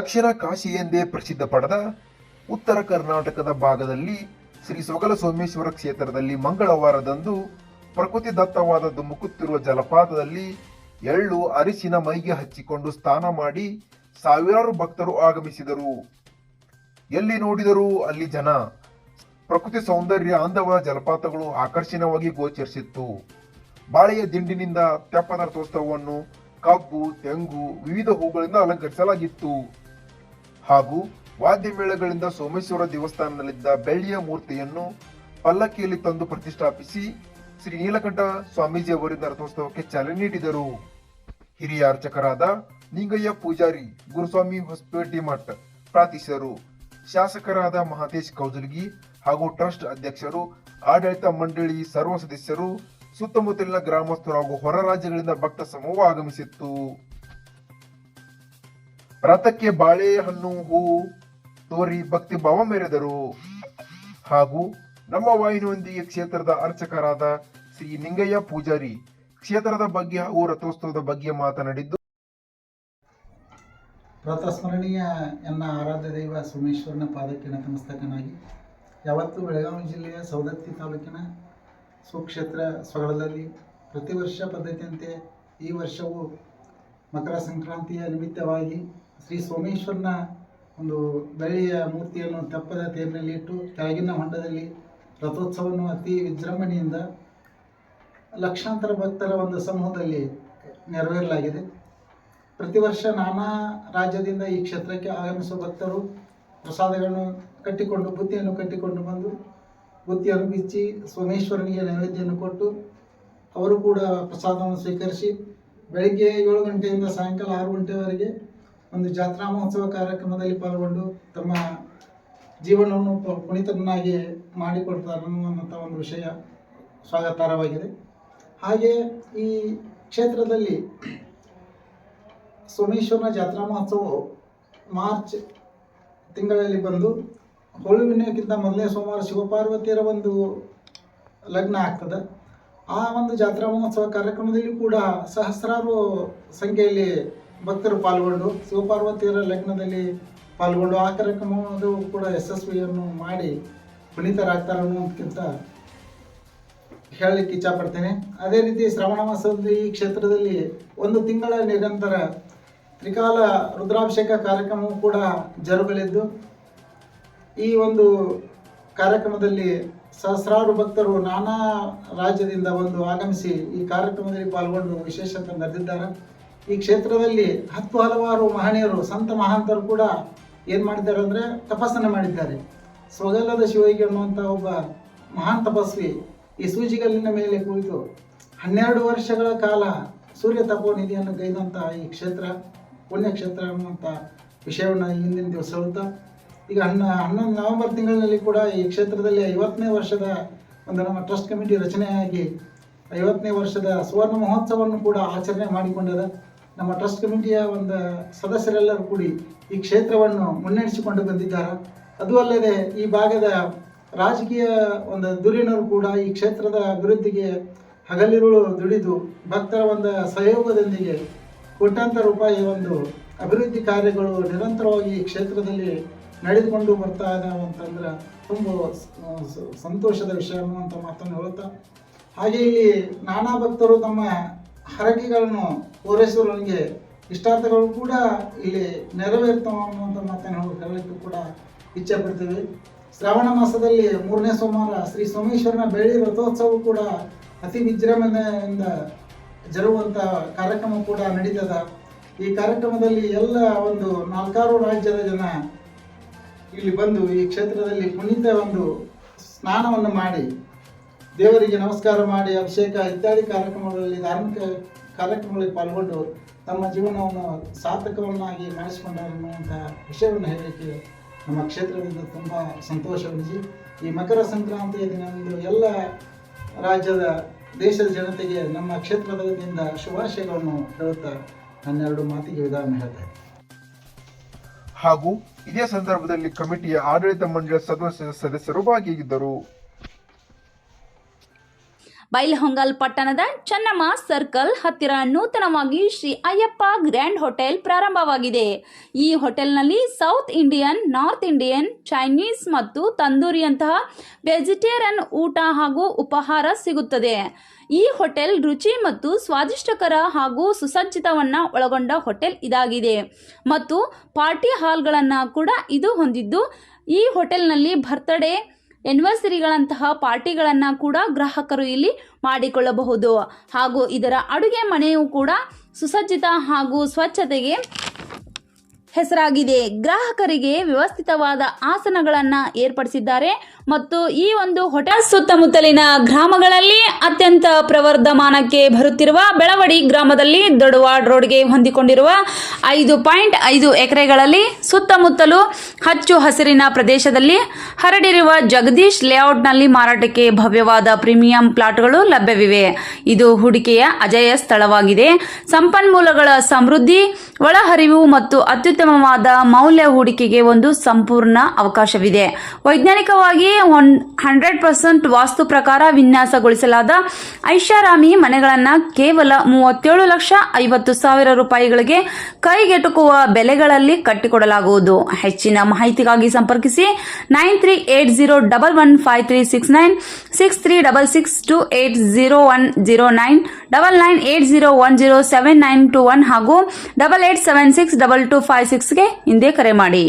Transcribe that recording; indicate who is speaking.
Speaker 1: ದಕ್ಷಿಣ ಕಾಶಿ ಎಂದೇ ಪ್ರಸಿದ್ಧ ಪಡೆದ ಉತ್ತರ ಕರ್ನಾಟಕದ ಭಾಗದಲ್ಲಿ ಶ್ರೀ ಸೊಗಲ ಸೋಮೇಶ್ವರ ಕ್ಷೇತ್ರದಲ್ಲಿ ಮಂಗಳವಾರದಂದು ಪ್ರಕೃತಿ ದತ್ತವಾದ ಧುಮುಕುತ್ತಿರುವ ಜಲಪಾತದಲ್ಲಿ ಎಳ್ಳು ಅರಿಶಿನ ಮೈಗೆ ಹಚ್ಚಿಕೊಂಡು ಸ್ನಾನ ಮಾಡಿ ಸಾವಿರಾರು ಭಕ್ತರು ಆಗಮಿಸಿದರು. ಎಲ್ಲಿ ನೋಡಿದರೂ ಅಲ್ಲಿ ಜನ. ಪ್ರಕೃತಿ ಸೌಂದರ್ಯ ಅಂದವ ಜಲಪಾತಗಳು ಆಕರ್ಷಣವಾಗಿ ಗೋಚರಿಸಿತ್ತು. ಬಾಳೆಯ ದಿಂಡಿನಿಂದ ತೆಪ್ಪದ ರಥೋತ್ಸವವನ್ನು ಕಬ್ಬು, ತೆಂಗು ವಿವಿಧ ಹೂಗಳಿಂದ ಅಲಂಕರಿಸಲಾಗಿತ್ತು. ಹಾಗೂ ವಾದ್ಯಮೇಳಗಳಿಂದ ಸೋಮೇಶ್ವರ ದೇವಸ್ಥಾನದಲ್ಲಿದ್ದ ಬೆಳ್ಳಿಯ ಮೂರ್ತಿಯನ್ನು ಪಲ್ಲಕ್ಕಿಯಲ್ಲಿ ತಂದು ಪ್ರತಿಷ್ಠಾಪಿಸಿ ಶ್ರೀ ನೀಲಕಂಠ ಸ್ವಾಮೀಜಿ ಅವರಿಂದ ರಥೋತ್ಸವಕ್ಕೆ ಚಾಲನೆ ನೀಡಿದರು. ಹಿರಿಯ ಅರ್ಚಕರಾದ ನಿಂಗಯ್ಯ ಪೂಜಾರಿ, ಗುರುಸ್ವಾಮಿ ಹೊಸಪೇಟೆ ಮಠ ಪ್ರಾರ್ಥಿಸಿದರು. ಶಾಸಕರಾದ ಮಹಾದೇಶ್ ಕೌಜಲ್ಗಿ ಹಾಗೂ ಟ್ರಸ್ಟ್ ಅಧ್ಯಕ್ಷರು, ಆಡಳಿತ ಮಂಡಳಿ ಸರ್ವ ಸದಸ್ಯರು, ಸುತ್ತಮುತ್ತಲಿನ ಗ್ರಾಮಸ್ಥರು ಹಾಗೂ ಹೊರ ರಾಜ್ಯಗಳಿಂದ ಭಕ್ತ ಸಮೂಹ ಆಗಮಿಸಿತ್ತು. ರಥಕ್ಕೆ ಬಾಳೆಹಣ್ಣು, ಹೂ ತೋರಿ ಭಕ್ತಿ ಭಾವ ಮೆರೆದರು. ಹಾಗೂ ನಮ್ಮ ವಾಹಿನಿಯೊಂದಿಗೆ ಕ್ಷೇತ್ರದ ಅರ್ಚಕರಾದ ಶ್ರೀ ನಿಂಗಯ್ಯ ಪೂಜಾರಿ ಕ್ಷೇತ್ರದ ಬಗ್ಗೆ ಹಾಗೂ ರಥೋತ್ಸವದ ಬಗ್ಗೆ ಮಾತನಾಡಿದ್ದು
Speaker 2: ರಥಸ್ಮರಣೀಯ ಎನ್ನ ಆರಾಧ್ಯ ದೈವ ಸೋಮೇಶ್ವರನ ಪಾದಕ್ಕೆ ನತಮಸ್ತಕನಾಗಿ ಯಾವತ್ತು ಬೆಳಗಾವಿ ಜಿಲ್ಲೆಯ ಸವದತ್ತಿ ತಾಲೂಕಿನ ಸುಕ್ಷೇತ್ರ ಸ್ವಗಳದಲ್ಲಿ ಪ್ರತಿ ವರ್ಷ ಪದ್ಧತಿಯಂತೆ ಈ ವರ್ಷವೂ ಮಕರ ಸಂಕ್ರಾಂತಿಯ ನಿಮಿತ್ತವಾಗಿ ಶ್ರೀ ಸೋಮೇಶ್ವರನ ಒಂದು ಬೆಳ್ಳಿಯ ಮೂರ್ತಿಯನ್ನು ತೆಪ್ಪದ ತೇರಿನಲ್ಲಿ ಇಟ್ಟು ಕೆಳಗಿನ ಹೊಂಡದಲ್ಲಿ ರಥೋತ್ಸವವನ್ನು ಅತಿ ವಿಜೃಂಭಣೆಯಿಂದ ಲಕ್ಷಾಂತರ ಭಕ್ತರ ಒಂದು ಸಮೂಹದಲ್ಲಿ ನೆರವೇರಲಾಗಿದೆ. ಪ್ರತಿ ವರ್ಷ ನಾನಾ ರಾಜ್ಯದಿಂದ ಈ ಕ್ಷೇತ್ರಕ್ಕೆ ಆಗಮಿಸುವ ಭಕ್ತರು ಪ್ರಸಾದಗಳನ್ನು ಕಟ್ಟಿಕೊಂಡು, ಬುತ್ತಿಯನ್ನು ಕಟ್ಟಿಕೊಂಡು ಬಂದು ಬುತ್ತಿಯನ್ನು ಬಿಚ್ಚಿ ಸೋಮೇಶ್ವರನಿಗೆ ನೈವೇದ್ಯವನ್ನು ಕೊಟ್ಟು ಅವರು ಕೂಡ ಪ್ರಸಾದವನ್ನು ಸ್ವೀಕರಿಸಿ ಬೆಳಗ್ಗೆ ಏಳು ಗಂಟೆಯಿಂದ ಸಾಯಂಕಾಲ ಆರು ಗಂಟೆವರೆಗೆ ಒಂದು ಜಾತ್ರಾ ಮಹೋತ್ಸವ ಕಾರ್ಯಕ್ರಮದಲ್ಲಿ ಪಾಲ್ಗೊಂಡು ತಮ್ಮ ಜೀವನವನ್ನು ಪುಣಿತನನ್ನಾಗಿ ಮಾಡಿಕೊಡ್ತಾರೆ ಅನ್ನುವಂಥ ಒಂದು ವಿಷಯ ಸ್ವಾಗತಾರ್ಹವಾಗಿದೆ. ಹಾಗೆ ಈ ಕ್ಷೇತ್ರದಲ್ಲಿ ಸೋಮೇಶ್ವರನ ಜಾತ್ರಾ ಮಹೋತ್ಸವವು ಮಾರ್ಚ್ ತಿಂಗಳಲ್ಲಿ ಬಂದು ಹೋಳುವಿನಕ್ಕಿಂತ ಮೊದಲನೇ ಸೋಮವಾರ ಶಿವಪಾರ್ವತಿಯರ ಒಂದು ಲಗ್ನ ಆಗ್ತದೆ. ಆ ಒಂದು ಜಾತ್ರಾ ಮಹೋತ್ಸವ ಕಾರ್ಯಕ್ರಮದಲ್ಲಿ ಕೂಡ ಸಹಸ್ರಾರು ಸಂಖ್ಯೆಯಲ್ಲಿ ಭಕ್ತರು ಪಾಲ್ಗೊಂಡು ಶಿವಪಾರ್ವತಿಯರ ಲಗ್ನದಲ್ಲಿ ಪಾಲ್ಗೊಂಡು ಆ ಕಾರ್ಯಕ್ರಮವನ್ನು ಕೂಡ ಯಶಸ್ವಿಯನ್ನು ಮಾಡಿ ಪುನೀತರಾಗ್ತಾರೆ ಅನ್ನೋದಕ್ಕಿಂತ ಹೇಳಲಿಕ್ಕೆ ಇಚ್ಛಪಡ್ತೇನೆ ಅದೇ ರೀತಿ ಶ್ರವಣ ಮಾಸದಲ್ಲಿ ಈ ಕ್ಷೇತ್ರದಲ್ಲಿ ಒಂದು ತಿಂಗಳ ನಿರಂತರ ತ್ರಿಕಾಲ ರುದ್ರಾಭಿಷೇಕ ಕಾರ್ಯಕ್ರಮವು ಕೂಡ ಜರುಗಲಿದ್ದು, ಈ ಒಂದು ಕಾರ್ಯಕ್ರಮದಲ್ಲಿ ಸಹಸ್ರಾರು ಭಕ್ತರು ನಾನಾ ರಾಜ್ಯದಿಂದ ಬಂದು ಆಗಮಿಸಿ ಈ ಕಾರ್ಯಕ್ರಮದಲ್ಲಿ ಪಾಲ್ಗೊಂಡು ವಿಶೇಷತೆ ನಡೆದಿದ್ದಾರೆ. ಈ ಕ್ಷೇತ್ರದಲ್ಲಿ ಹತ್ತು ಹಲವಾರು ಮಹನೀಯರು, ಸಂತ ಮಹಾಂತರು ಕೂಡ ಏನು ಮಾಡಿದ್ದಾರೆ ಅಂದರೆ ತಪಸ್ಸನ್ನು ಮಾಡಿದ್ದಾರೆ. ಸ್ವಗಲ್ಲದ ಶಿವೈಗೆ ಅನ್ನುವಂಥ ಒಬ್ಬ ಮಹಾನ್ ತಪಸ್ವಿ ಈ ಸೂಜಿಗಲ್ಲಿನ ಮೇಲೆ ಕುಳಿತು ಹನ್ನೆರಡು ವರ್ಷಗಳ ಕಾಲ ಸೂರ್ಯ ತಪೋನಿಧಿಯನ್ನು ಗೈದಂಥ ಈ ಕ್ಷೇತ್ರ, ಪುಣ್ಯಕ್ಷೇತ್ರ ಅನ್ನುವಂಥ ವಿಷಯವನ್ನು ಹಿಂದಿನ ದಿವಸ ಹೇಳುತ್ತಾ, ಈಗ ಹನ್ನ, ಹನ್ನೊಂದು ನವೆಂಬರ್ ತಿಂಗಳಿನಲ್ಲಿ ಕೂಡ ಈ ಕ್ಷೇತ್ರದಲ್ಲಿ ಐವತ್ತನೇ ವರ್ಷದ ಒಂದು ನಮ್ಮ ಟ್ರಸ್ಟ್ ಕಮಿಟಿ ರಚನೆಯಾಗಿ ಐವತ್ತನೇ ವರ್ಷದ ಸುವರ್ಣ ಮಹೋತ್ಸವವನ್ನು ಕೂಡ ಆಚರಣೆ ಮಾಡಿಕೊಂಡಿದೆ. ನಮ್ಮ ಟ್ರಸ್ಟ್ ಕಮಿಟಿಯ ಒಂದು ಸದಸ್ಯರೆಲ್ಲರೂ ಕೂಡಿ ಈ ಕ್ಷೇತ್ರವನ್ನು ಮುನ್ನಡೆಸಿಕೊಂಡು ಬಂದಿದ್ದಾರೆ. ಅದು ಅಲ್ಲದೆ ಈ ಭಾಗದ ರಾಜಕೀಯ ಒಂದು ಧುರೀಣರು ಕೂಡ ಈ ಕ್ಷೇತ್ರದ ಅಭಿವೃದ್ಧಿಗೆ ಹಗಲಿರುಳು ದುಡಿದು ಭಕ್ತರ ಒಂದು ಸಹಯೋಗದೊಂದಿಗೆ ಕೋಟ್ಯಾಂತರ ರೂಪಾಯಿ ಒಂದು ಅಭಿವೃದ್ಧಿ ಕಾರ್ಯಗಳು ನಿರಂತರವಾಗಿ ಈ ಕ್ಷೇತ್ರದಲ್ಲಿ ನಡೆದುಕೊಂಡು ಬರ್ತಾ ಇದ್ದಾವೆ ಅಂತಂದ್ರೆ ತುಂಬ ಸಂತೋಷದ ವಿಷಯ ಅನ್ನುವಂಥ ಮಾತನ್ನು ಹೇಳುತ್ತಾ. ಹಾಗೆ ಇಲ್ಲಿ ನಾನಾ ಭಕ್ತರು ತಮ್ಮ ಹರಕೆಗಳನ್ನು ಪೂರೈಸುವವರಿಗೆ ಇಷ್ಟಾರ್ಥಗಳು ಕೂಡ ಇಲ್ಲಿ ನೆರವೇರ್ತಾವೆ ಅನ್ನುವಂಥ ಮಾತನ್ನು ನಾವು ಹೇಳಲಿಕ್ಕೆ ಕೂಡ ಇಚ್ಛೆ ಪಡ್ತೀವಿ. ಶ್ರಾವಣ ಮಾಸದಲ್ಲಿ ಮೂರನೇ ಸೋಮವಾರ ಶ್ರೀ ಸೋಮೇಶ್ವರನ ಬೆಳ್ಳಿ ರಥೋತ್ಸವ ಕೂಡ ಅತಿ ವಿಜೃಂಭಣೆಯಿಂದ ಜರುಗುವಂಥ ಕಾರ್ಯಕ್ರಮ ಕೂಡ ನಡೀತದ. ಈ ಕಾರ್ಯಕ್ರಮದಲ್ಲಿ ಎಲ್ಲ ಒಂದು ನಾಲ್ಕಾರು ರಾಜ್ಯದ ಜನ ಇಲ್ಲಿ ಬಂದು ಈ ಕ್ಷೇತ್ರದಲ್ಲಿ ಪುನೀತ ಒಂದು ಸ್ನಾನವನ್ನು ಮಾಡಿ ದೇವರಿಗೆ ನಮಸ್ಕಾರ ಮಾಡಿ ಅಭಿಷೇಕ ಇತ್ಯಾದಿ ಕಾರ್ಯಕ್ರಮಗಳಲ್ಲಿ ಧಾರ್ಮಿಕ ಕಾರ್ಯಕ್ರಮಗಳಲ್ಲಿ ಪಾಲ್ಗೊಂಡು ತಮ್ಮ ಜೀವನವನ್ನು ಸಾರ್ಥಕವನ್ನಾಗಿ ಮಾಡಿಸಿಕೊಂಡರು ಅನ್ನುವಂಥ ವಿಷಯವನ್ನು ಹೇಳಲಿಕ್ಕೆ ನಮ್ಮ ಕ್ಷೇತ್ರದಿಂದ ತುಂಬ ಸಂತೋಷವೆನಿಸಿ ಈ ಮಕರ ಸಂಕ್ರಾಂತಿಯ ದಿನದಂದು ಎಲ್ಲ ರಾಜ್ಯದ ದೇಶದ ಜನತೆಗೆ ನಮ್ಮ ಕ್ಷೇತ್ರದಿಂದ ಶುಭಾಶಯಗಳನ್ನು ಹೇಳುತ್ತಾ ನನ್ನೆರಡು ಮಾತಿಗೆ ವಿಧಾನ ಹೇಳ್ತಾ
Speaker 1: ಹಾಗೂ ಇದೇ ಸಂದರ್ಭದಲ್ಲಿ ಕಮಿಟಿಯ ಆಡಳಿತ ಮಂಡಳಿಯ ಸದಸ್ಯ ಸದಸ್ಯರು ಭಾಗಿಯಾಗಿದ್ದರು.
Speaker 3: ಬೈಲಹೊಂಗಲ್ ಪಟ್ಟಣದ ಚನ್ನಮ್ಮ ಸರ್ಕಲ್ ಹತ್ತಿರ ನೂತನವಾಗಿ ಶ್ರೀ ಅಯ್ಯಪ್ಪ ಗ್ರ್ಯಾಂಡ್ ಹೋಟೆಲ್ ಪ್ರಾರಂಭವಾಗಿದೆ. ಈ ಹೋಟೆಲ್ನಲ್ಲಿ south Indian, north Indian, Chinese ಮತ್ತು ತಂದೂರಿಯಂತಹ ವೆಜಿಟೇರಿಯನ್ ಊಟ ಹಾಗೂ ಉಪಹಾರ ಸಿಗುತ್ತದೆ. ಈ ಹೋಟೆಲ್ ರುಚಿ ಮತ್ತು ಸ್ವಾದಿಷ್ಟಕರ ಹಾಗೂ ಸುಸಜ್ಜಿತವನ್ನು ಒಳಗೊಂಡ ಹೋಟೆಲ್ ಇದಾಗಿದೆ. ಮತ್ತು ಪಾರ್ಟಿ ಹಾಲ್ಗಳನ್ನು ಕೂಡ ಇದು ಹೊಂದಿದ್ದು, ಈ ಹೋಟೆಲ್ನಲ್ಲಿ ಬರ್ತ್ಡೇ ಎನಿವರ್ಸರಿಗಳಂತಹ ಪಾರ್ಟಿಗಳನ್ನು ಕೂಡ ಗ್ರಾಹಕರು ಇಲ್ಲಿ ಮಾಡಿಕೊಳ್ಳಬಹುದು. ಹಾಗೂ ಇದರ ಅಡುಗೆ ಮನೆಯು ಕೂಡ ಸುಸಜ್ಜಿತ ಹಾಗೂ ಸ್ವಚ್ಛತೆಗೆ ಹೆಸರಾಗಿದೆ. ಗ್ರಾಹಕರಿಗೆ ವ್ಯವಸ್ಥಿತವಾದ ಆಸನಗಳನ್ನು ಏರ್ಪಡಿಸಿದ್ದಾರೆ. ಮತ್ತು ಈ ಒಂದು ಹೋಟೆಲ್ ಸುತ್ತಮುತ್ತಲಿನ ಗ್ರಾಮಗಳಲ್ಲಿ ಅತ್ಯಂತ ಪ್ರವರ್ಧಮಾನಕ್ಕೆ ಬರುತ್ತಿರುವ ಬೆಳವಡಿ ಗ್ರಾಮದಲ್ಲಿ ದೊಡವಾಡ್ ರೋಡ್ಗೆ ಹೊಂದಿಕೊಂಡಿರುವ ಐದು ಪಾಯಿಂಟ್ ಐದು ಎಕರೆಗಳಲ್ಲಿ ಸುತ್ತಮುತ್ತಲು ಹಚ್ಚು ಹಸಿರಿನ ಪ್ರದೇಶದಲ್ಲಿ ಹರಡಿರುವ ಜಗದೀಶ್ ಲೇಔಟ್ನಲ್ಲಿ ಮಾರಾಟಕ್ಕೆ ಭವ್ಯವಾದ ಪ್ರೀಮಿಯಂ ಪ್ಲಾಟ್ಗಳು ಲಭ್ಯವಿವೆ. ಇದು ಹೂಡಿಕೆಯ ಅಜಯ ಸ್ಥಳವಾಗಿದೆ. ಸಂಪನ್ಮೂಲಗಳ ಸಮೃದ್ಧಿ, ಒಳಹರಿವು ಮತ್ತು ಅತ್ಯುತ್ತಮವಾದ ಮೌಲ್ಯ ಹೂಡಿಕೆಗೆ ಒಂದು ಸಂಪೂರ್ಣ ಅವಕಾಶವಿದೆ. ವೈಜ್ಞಾನಿಕವಾಗಿ ಒನ್ ಹಂಡ್ರೆಡ್ ಪರ್ಸೆಂಟ್ ವಾಸ್ತು ಪ್ರಕಾರ ವಿನ್ಯಾಸಗೊಳಿಸಲಾದ ಐಷಾರಾಮಿ ಮನೆಗಳನ್ನು ಕೇವಲ ಮೂವತ್ತೇಳು ಲಕ್ಷ ಐವತ್ತು ಸಾವಿರ ರೂಪಾಯಿಗಳಿಗೆ ಕೈಗೆಟುಕುವ ಬೆಲೆಗಳಲ್ಲಿ ಕಟ್ಟಿಕೊಡಲಾಗುವುದು. ಹೆಚ್ಚಿನ ಮಾಹಿತಿಗಾಗಿ ಸಂಪರ್ಕಿಸಿ nine three eight zero double one five three six nine six three double six two eight zero one zero nine double nine eight zero one zero seven nine two one ಹಾಗೂ double eight seven six double two five ಸಿಕ್ಸ್ಗೆ ಹಿಂದೆ ಕರೆ ಮಾಡಿ.